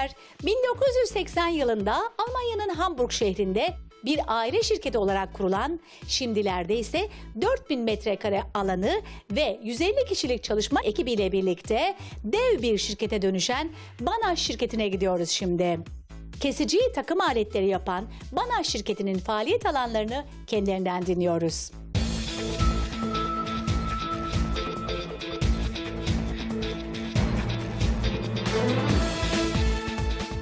izleyiciler, 1980 yılında Almanya'nın Hamburg şehrinde bir aile şirketi olarak kurulan, şimdilerde ise 4000 metrekare alanı ve 150 kişilik çalışma ekibiyle birlikte dev bir şirkete dönüşen Bana şirketine gidiyoruz şimdi. Kesici takım aletleri yapan Bana şirketinin faaliyet alanlarını kendilerinden dinliyoruz.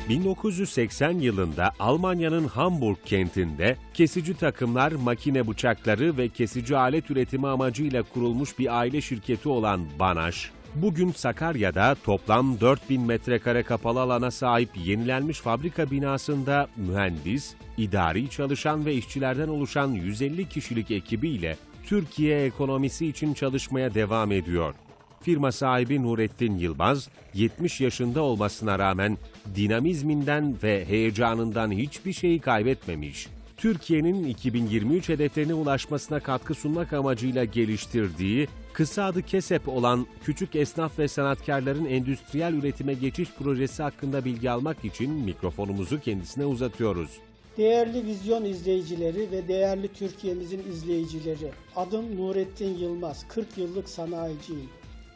1980 yılında Almanya'nın Hamburg kentinde kesici takımlar, makine bıçakları ve kesici alet üretimi amacıyla kurulmuş bir aile şirketi olan Banaş, bugün Sakarya'da toplam 4000 metrekare kapalı alana sahip yenilenmiş fabrika binasında mühendis, idari çalışan ve işçilerden oluşan 150 kişilik ekibiyle Türkiye ekonomisi için çalışmaya devam ediyor. Firma sahibi Nurettin Yılmaz, 70 yaşında olmasına rağmen dinamizminden ve heyecanından hiçbir şeyi kaybetmemiş. Türkiye'nin 2023 hedeflerine ulaşmasına katkı sunmak amacıyla geliştirdiği kısa adı KESEP olan Küçük Esnaf ve Sanatkarların Endüstriyel Üretime Geçiş Projesi hakkında bilgi almak için mikrofonumuzu kendisine uzatıyoruz. Değerli vizyon izleyicileri ve değerli Türkiye'mizin izleyicileri, adım Nurettin Yılmaz, 40 yıllık sanayiciyim.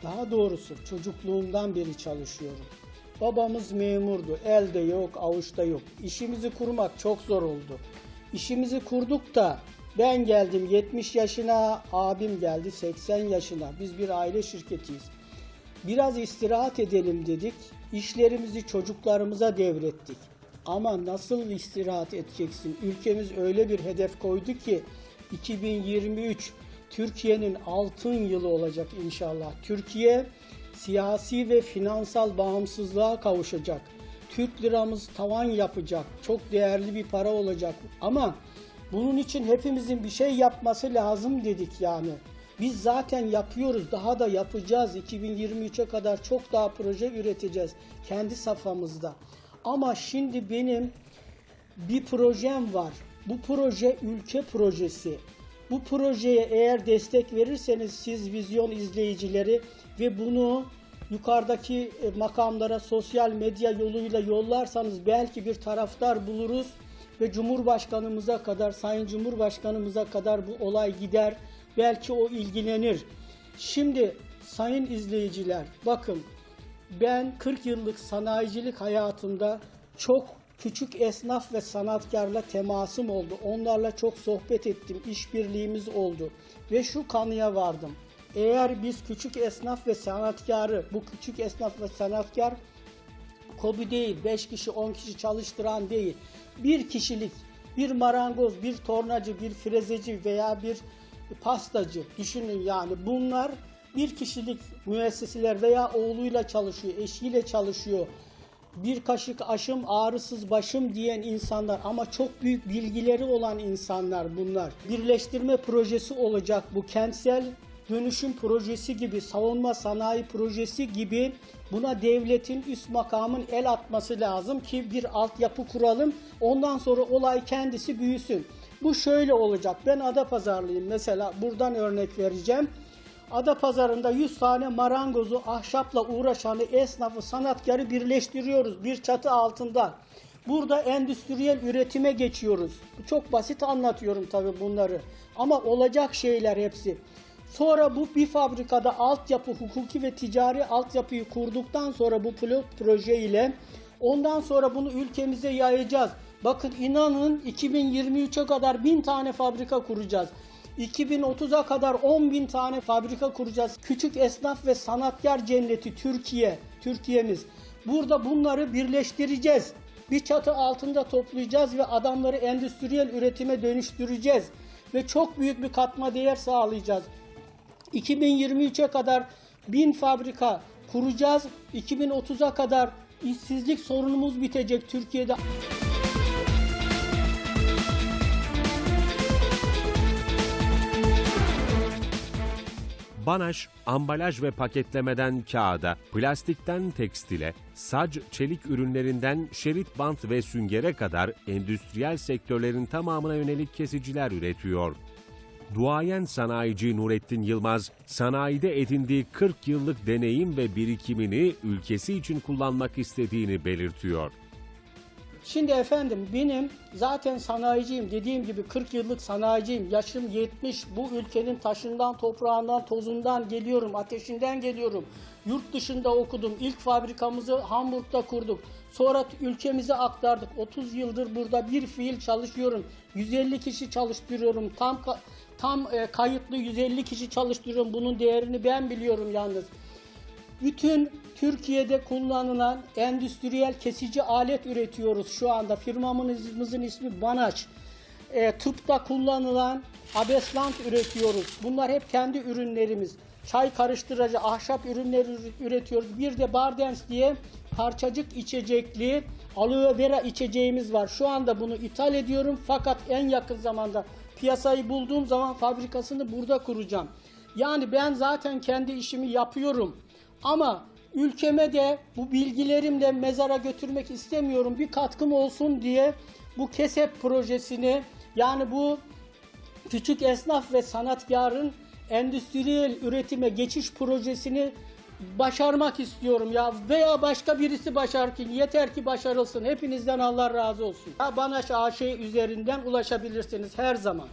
Daha doğrusu çocukluğumdan beri çalışıyorum. Babamız memurdu, elde yok, avuçta yok. İşimizi kurmak çok zor oldu. İşimizi kurduk da ben geldim 70 yaşına, abim geldi 80 yaşına. Biz bir aile şirketiyiz. Biraz istirahat edelim dedik. İşlerimizi çocuklarımıza devrettik. Ama nasıl istirahat edeceksin? Ülkemiz öyle bir hedef koydu ki 2023 Türkiye'nin altın yılı olacak inşallah. Türkiye siyasi ve finansal bağımsızlığa kavuşacak. Türk liramız tavan yapacak. Çok değerli bir para olacak. Ama bunun için hepimizin bir şey yapması lazım dedik yani. Biz zaten yapıyoruz, daha da yapacağız. 2023'e kadar çok daha proje üreteceğiz kendi safhamızda. Ama şimdi benim bir projem var. Bu proje ülke projesi. Bu projeye eğer destek verirseniz siz vizyon izleyicileri ve bunu yukarıdaki e, makamlara sosyal medya yoluyla yollarsanız belki bir taraftar buluruz ve Cumhurbaşkanımıza kadar, Sayın Cumhurbaşkanımıza kadar bu olay gider. Belki o ilgilenir. Şimdi sayın izleyiciler bakın ben 40 yıllık sanayicilik hayatımda çok küçük esnaf ve sanatkarla temasım oldu. Onlarla çok sohbet ettim, işbirliğimiz oldu ve şu kanıya vardım. Eğer biz küçük esnaf ve sanatkarı, bu küçük esnaf ve sanatkar kobi değil, 5 kişi 10 kişi çalıştıran değil. Bir kişilik, bir marangoz, bir tornacı, bir frezeci veya bir pastacı düşünün yani bunlar bir kişilik müesseseler veya oğluyla çalışıyor, eşiyle çalışıyor. Bir kaşık aşım ağrısız başım diyen insanlar ama çok büyük bilgileri olan insanlar bunlar. Birleştirme projesi olacak bu kentsel dönüşüm projesi gibi, savunma sanayi projesi gibi buna devletin üst makamın el atması lazım ki bir altyapı kuralım. Ondan sonra olay kendisi büyüsün. Bu şöyle olacak. Ben Adapazarlıyım mesela buradan örnek vereceğim. Adapazarı'nda 100 tane marangozu, ahşapla uğraşanı, esnafı, sanatkarı birleştiriyoruz bir çatı altında. Burada endüstriyel üretime geçiyoruz. Çok basit anlatıyorum tabii bunları. Ama olacak şeyler hepsi. Sonra bu bir fabrikada altyapı, hukuki ve ticari altyapıyı kurduktan sonra bu pilot proje ile ondan sonra bunu ülkemize yayacağız. Bakın inanın 2023'e kadar 1000 tane fabrika kuracağız. 2030'a kadar 10 bin tane fabrika kuracağız. Küçük esnaf ve sanatkar cenneti Türkiye, Türkiye'miz. Burada bunları birleştireceğiz. Bir çatı altında toplayacağız ve adamları endüstriyel üretime dönüştüreceğiz. Ve çok büyük bir katma değer sağlayacağız. 2023'e kadar 1000 fabrika kuracağız. 2030'a kadar işsizlik sorunumuz bitecek Türkiye'de. Banaş, ambalaj ve paketlemeden kağıda, plastikten tekstile, sac, çelik ürünlerinden şerit bant ve süngere kadar endüstriyel sektörlerin tamamına yönelik kesiciler üretiyor. duayen sanayici Nurettin Yılmaz, sanayide edindiği 40 yıllık deneyim ve birikimini ülkesi için kullanmak istediğini belirtiyor. Şimdi efendim benim zaten sanayiciyim. Dediğim gibi 40 yıllık sanayiciyim. Yaşım 70. Bu ülkenin taşından, toprağından, tozundan geliyorum. Ateşinden geliyorum. Yurt dışında okudum. İlk fabrikamızı Hamburg'da kurduk. Sonra ülkemize aktardık. 30 yıldır burada bir fiil çalışıyorum. 150 kişi çalıştırıyorum. Tam tam e, kayıtlı 150 kişi çalıştırıyorum. Bunun değerini ben biliyorum yalnız. Bütün Türkiye'de kullanılan endüstriyel kesici alet üretiyoruz şu anda. Firmamızın ismi Banaç. E, tıpta kullanılan abeslant üretiyoruz. Bunlar hep kendi ürünlerimiz. Çay karıştırıcı, ahşap ürünleri ür- üretiyoruz. Bir de Bardens diye parçacık içecekli aloe vera içeceğimiz var. Şu anda bunu ithal ediyorum fakat en yakın zamanda piyasayı bulduğum zaman fabrikasını burada kuracağım. Yani ben zaten kendi işimi yapıyorum. Ama ülkeme de bu bilgilerimle mezara götürmek istemiyorum. Bir katkım olsun diye bu KESEP projesini yani bu küçük esnaf ve sanatkarın endüstriyel üretime geçiş projesini başarmak istiyorum ya veya başka birisi başarkin yeter ki başarılsın. Hepinizden Allah razı olsun. Ya bana AŞ üzerinden ulaşabilirsiniz her zaman.